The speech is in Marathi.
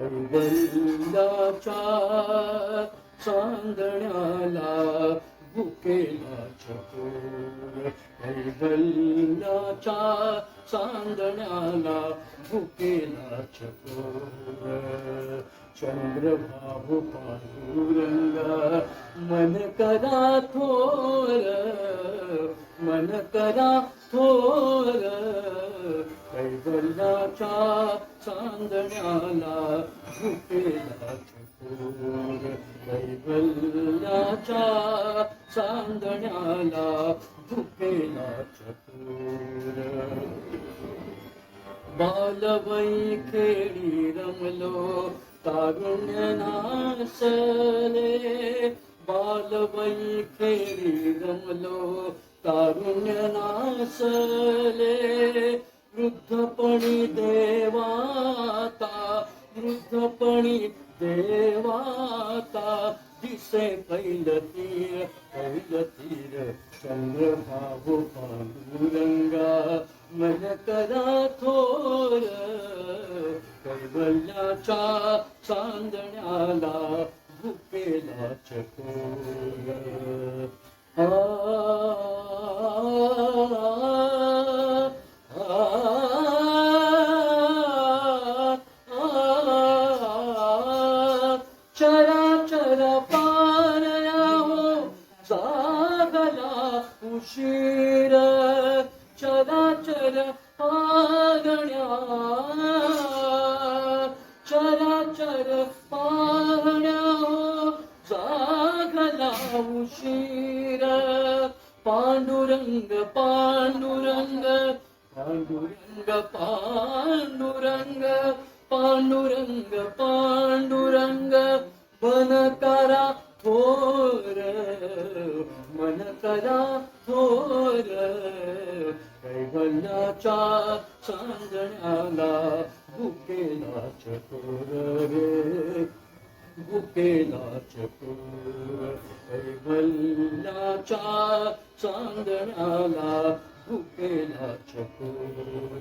कैवल्याच्या चांदण्याला भुकेला छकोर कैवल्याच्या चांदण्याला भुकेला चकोर चंद्रभाऊ पांडुरंग मन करा थोर मन करा थोर. कैवल्याच्या चांदण्याला झुकेला चकोर कैवल्याच्या चांदण्याला झुकेला चकोर बालवै खेळी रमलो तारुण्य नासले बालवै खेळी रमलो तारुण्य नासले वृद्धपणी देवाता वृद्धपणी देवाता दिसे पैलतीर पैलतीर चंद्रभाऊ पांडुरंगा मन करा थोर कैवल्याच्या चांदण्याला भुकेला चकोर चराचर चरा पारया हो जागला उशीर. चराचर पारण्या. चरा चर पारण्या हो जागला उशीर. पांडुरंग पांडुरंग. पांडुरंग पांडुरंग. पांडुरंग पांडुरंग. मन करा थोर मन करा थोर. कैवल्याच्या चांदण्याला भुकेला चकोर रे. भुकेला चकोर कैवल्याच्या चांदण्याला भुकेला चकोर